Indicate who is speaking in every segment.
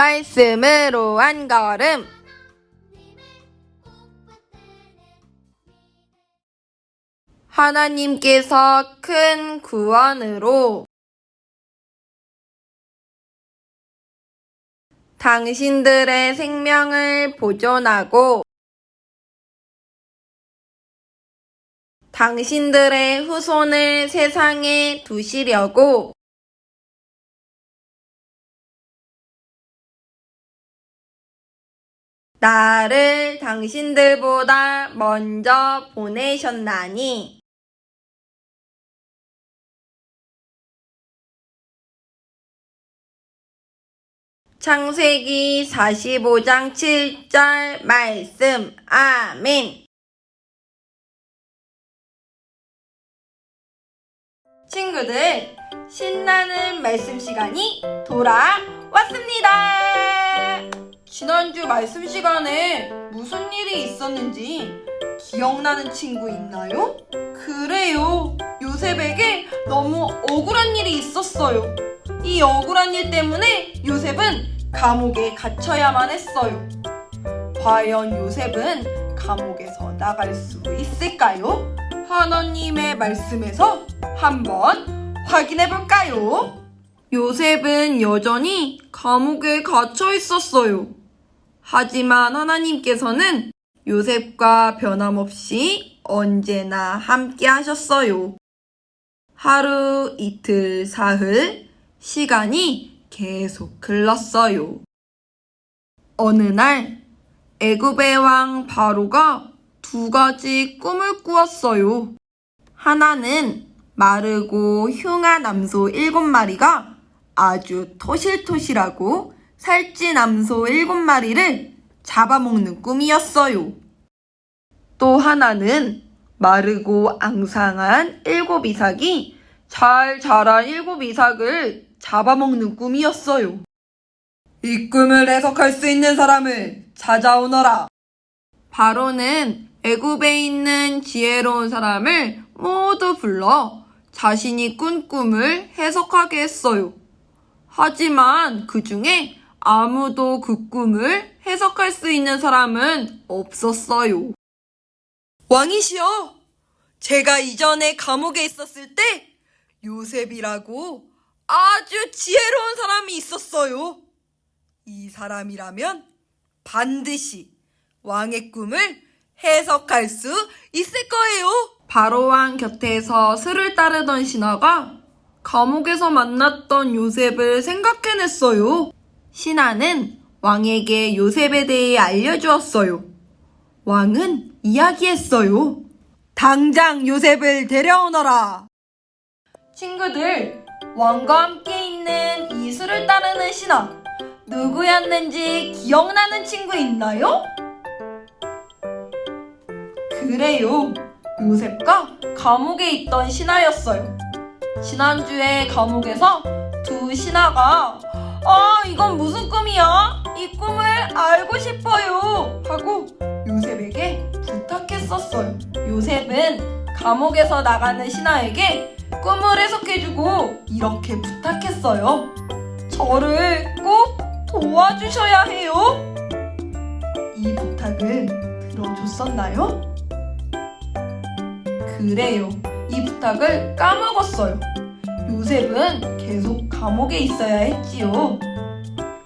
Speaker 1: 말씀으로 한 걸음. 하나님께서 큰 구원으로 당신들의 생명을 보존하고 당신들의 후손을 세상에 두시려고 나를 당신들보다 먼저 보내셨나니? 창세기 45장 7절 말씀. 아멘. 친구들 신나는 말씀 시간이 돌아왔습니다. 지난주 말씀 시간에 무슨 일이 있었는지 기억나는 친구 있나요? 그래요. 요셉에게 너무 억울한 일이 있었어요. 이 억울한 일 때문에 요셉은 감옥에 갇혀야만 했어요. 과연 요셉은 감옥에서 나갈 수 있을까요? 하나님의 말씀에서 한번 확인해 볼까요? 요셉은 여전히 감옥에 갇혀 있었어요. 하지만 하나님께서는 요셉과 변함없이 언제나 함께 하셨어요. 하루, 이틀, 사흘, 시간이 계속 흘렀어요. 어느 날, 애굽의 왕 바로가 두 가지 꿈을 꾸었어요. 하나는 마르고 흉한 암소 일곱 마리가 아주 토실토실하고 살찐 암소 일곱 마리를 잡아먹는 꿈이었어요. 또 하나는 마르고 앙상한 일곱 이삭이 잘 자란 일곱 이삭을 잡아먹는 꿈이었어요. 이 꿈을 해석할 수 있는 사람을 찾아오너라. 바로는 애굽에 있는 지혜로운 사람을 모두 불러 자신이 꾼 꿈을 해석하게 했어요. 하지만 그 중에 아무도 그 꿈을 해석할 수 있는 사람은 없었어요. 왕이시여! 제가 이전에 감옥에 있었을 때 요셉이라고 아주 지혜로운 사람이 있었어요. 이 사람이라면 반드시 왕의 꿈을 해석할 수 있을 거예요. 바로왕 곁에서 술을 따르던 신하가 감옥에서 만났던 요셉을 생각해냈어요. 신하는 왕에게 요셉에 대해 알려주었어요. 왕은 이야기했어요. 당장 요셉을 데려오너라. 친구들, 왕과 함께 있는 이 술을 따르는 신하, 누구였는지 기억나는 친구 있나요? 그래요. 요셉과 감옥에 있던 신하였어요. 지난주에 감옥에서 두 신하가 아, 이건 무슨 꿈이야? 이 꿈을 알고 싶어요. 하고 요셉에게 부탁했었어요. 요셉은 감옥에서 나가는 신하에게 꿈을 해석해주고 이렇게 부탁했어요. 저를 꼭 도와주셔야 해요. 이 부탁을 들어줬었나요? 그래요. 이 부탁을 까먹었어요. 요셉은 계속 감옥에 있어야 했지요.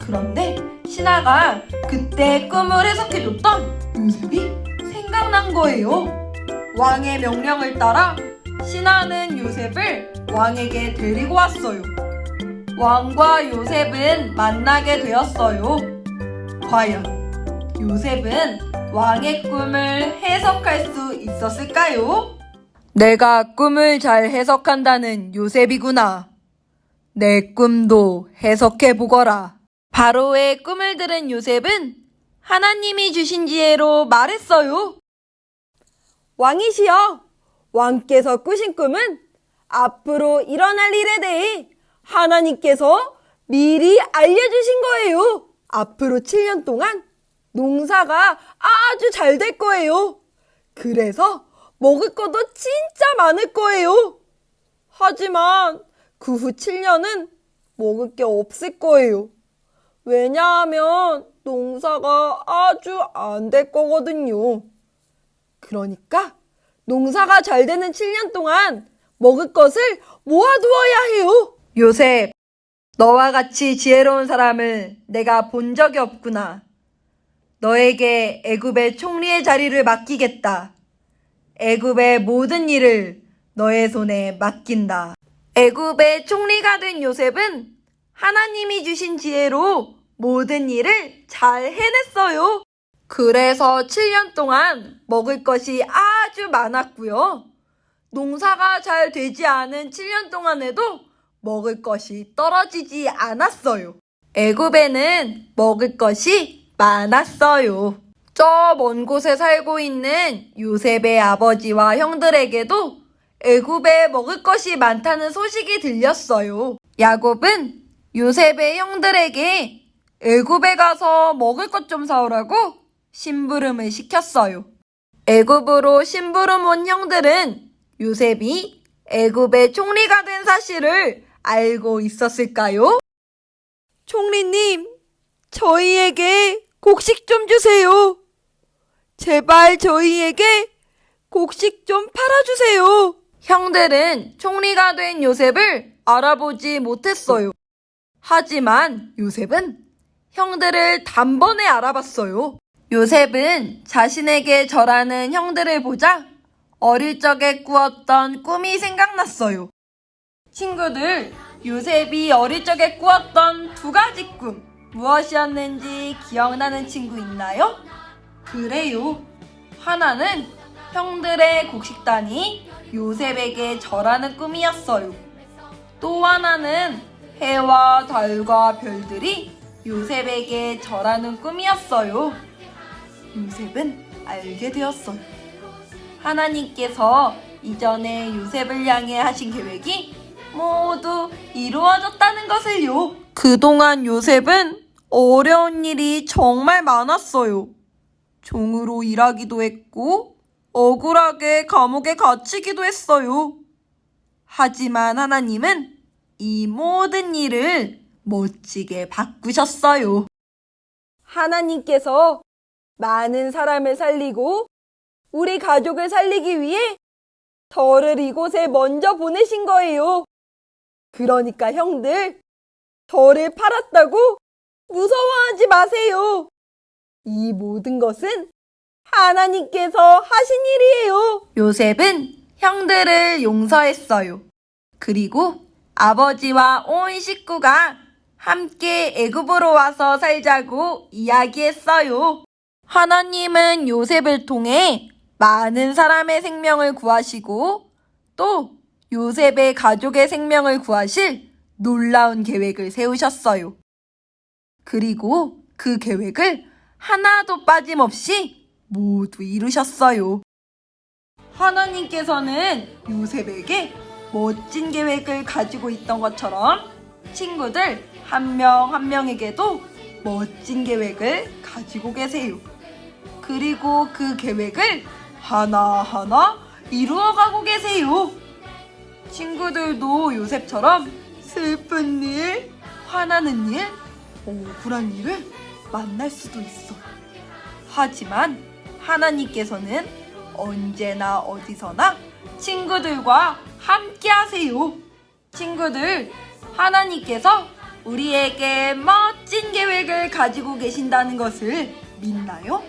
Speaker 1: 그런데 신하가 그때 꿈을 해석해줬던 요셉이 생각난 거예요. 왕의 명령을 따라 신하는 요셉을 왕에게 데리고 왔어요. 왕과 요셉은 만나게 되었어요. 과연 요셉은 왕의 꿈을 해석할 수 있었을까요? 내가 꿈을 잘 해석한다는 요셉이구나. 내 꿈도 해석해 보거라. 바로의 꿈을 들은 요셉은 하나님이 주신 지혜로 말했어요. 왕이시여, 왕께서 꾸신 꿈은 앞으로 일어날 일에 대해 하나님께서 미리 알려주신 거예요. 앞으로 7년 동안 농사가 아주 잘 될 거예요. 그래서 먹을 것도 진짜 많을 거예요. 하지만 그 후 7년은 먹을 게 없을 거예요. 왜냐하면 농사가 아주 안 될 거거든요. 그러니까 농사가 잘 되는 7년 동안 먹을 것을 모아두어야 해요. 요셉, 너와 같이 지혜로운 사람을 내가 본 적이 없구나. 너에게 애굽의 총리의 자리를 맡기겠다. 애굽의 모든 일을 너의 손에 맡긴다. 애굽의 총리가 된 요셉은 하나님이 주신 지혜로 모든 일을 잘 해냈어요. 그래서 7년 동안 먹을 것이 아주 많았고요. 농사가 잘 되지 않은 7년 동안에도 먹을 것이 떨어지지 않았어요. 애굽에는 먹을 것이 많았어요. 저 먼 곳에 살고 있는 요셉의 아버지와 형들에게도 애굽에 먹을 것이 많다는 소식이 들렸어요. 야곱은 요셉의 형들에게 애굽에 가서 먹을 것 좀 사오라고 심부름을 시켰어요. 애굽으로 심부름 온 형들은 요셉이 애굽의 총리가 된 사실을 알고 있었을까요? 총리님, 저희에게 곡식 좀 주세요. 제발 저희에게 곡식 좀 팔아주세요. 형들은 총리가 된 요셉을 알아보지 못했어요. 하지만 요셉은 형들을 단번에 알아봤어요. 요셉은 자신에게 절하는 형들을 보자 어릴 적에 꾸었던 꿈이 생각났어요. 친구들, 요셉이 어릴 적에 꾸었던 두 가지 꿈 무엇이었는지 기억나는 친구 있나요? 그래요. 하나는 형들의 곡식단이 요셉에게 절하는 꿈이었어요. 또 하나는 해와 달과 별들이 요셉에게 절하는 꿈이었어요. 요셉은 알게 되었어요. 하나님께서 이전에 요셉을 향해 하신 계획이 모두 이루어졌다는 것을요. 그동안 요셉은 어려운 일이 정말 많았어요. 종으로 일하기도 했고, 억울하게 감옥에 갇히기도 했어요. 하지만 하나님은 이 모든 일을 멋지게 바꾸셨어요. 하나님께서 많은 사람을 살리고 우리 가족을 살리기 위해 저를 이곳에 먼저 보내신 거예요. 그러니까 형들, 저를 팔았다고 무서워하지 마세요. 이 모든 것은 하나님께서 하신 일이에요. 요셉은 형들을 용서했어요. 그리고 아버지와 온 식구가 함께 애굽으로 와서 살자고 이야기했어요. 하나님은 요셉을 통해 많은 사람의 생명을 구하시고 또 요셉의 가족의 생명을 구하실 놀라운 계획을 세우셨어요. 그리고 그 계획을 하나도 빠짐없이 모두 이루셨어요. 하나님께서는 요셉에게 멋진 계획을 가지고 있던 것처럼 친구들 한명한 명에게도 멋진 계획을 가지고 계세요. 그리고 그 계획을 하나하나 이루어가고 계세요. 친구들도 요셉처럼 슬픈 일, 화나는 일, 억울한 일을 만날 수도 있어. 하지만 하나님께서는 언제나 어디서나 친구들과 함께 하세요. 친구들, 하나님께서 우리에게 멋진 계획을 가지고 계신다는 것을 믿나요?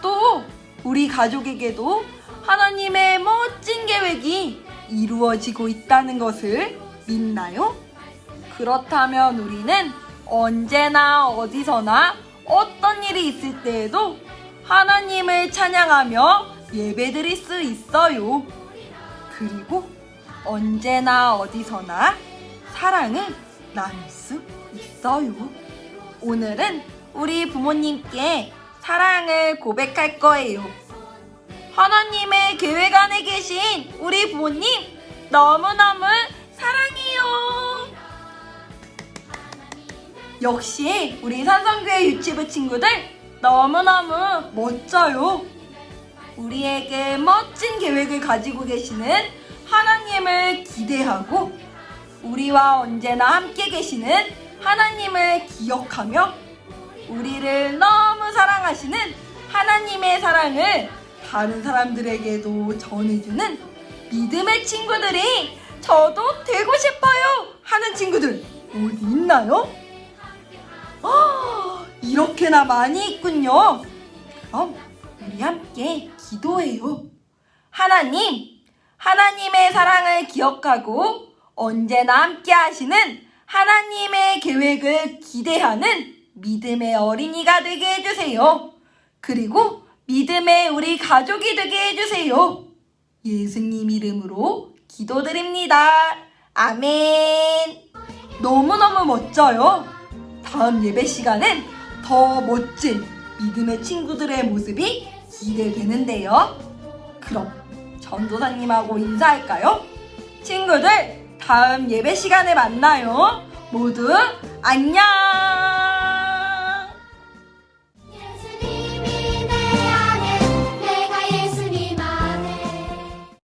Speaker 1: 또 우리 가족에게도 하나님의 멋진 계획이 이루어지고 있다는 것을 믿나요? 그렇다면 우리는 언제나 어디서나 어떤 일이 있을 때에도 하나님을 찬양하며 예배드릴 수 있어요. 그리고 언제나 어디서나 사랑을 나눌 수 있어요. 오늘은 우리 부모님께 사랑을 고백할 거예요. 하나님의 계획 안에 계신 우리 부모님 너무너무 사랑해요. 역시 우리 산성교회 유치부 친구들 너무너무 멋져요. 우리에게 멋진 계획을 가지고 계시는 하나님을 기대하고 우리와 언제나 함께 계시는 하나님을 기억하며 우리를 너무 사랑하시는 하나님의 사랑을 다른 사람들에게도 전해주는 믿음의 친구들이 저도 되고 싶어요 하는 친구들 어디 있나요? 아, 이렇게나 많이 있군요. 그럼 우리 함께 기도해요. 하나님, 하나님의 사랑을 기억하고 언제나 함께 하시는 하나님의 계획을 기대하는 믿음의 어린이가 되게 해주세요. 그리고 믿음의 우리 가족이 되게 해주세요. 예수님 이름으로 기도드립니다. 아멘. 너무너무 멋져요. 다음 예배 시간엔 더 멋진 믿음의 친구들의 모습이 기대되는데요. 그럼 전도사님하고 인사할까요? 친구들, 다음 예배 시간에 만나요. 모두 안녕!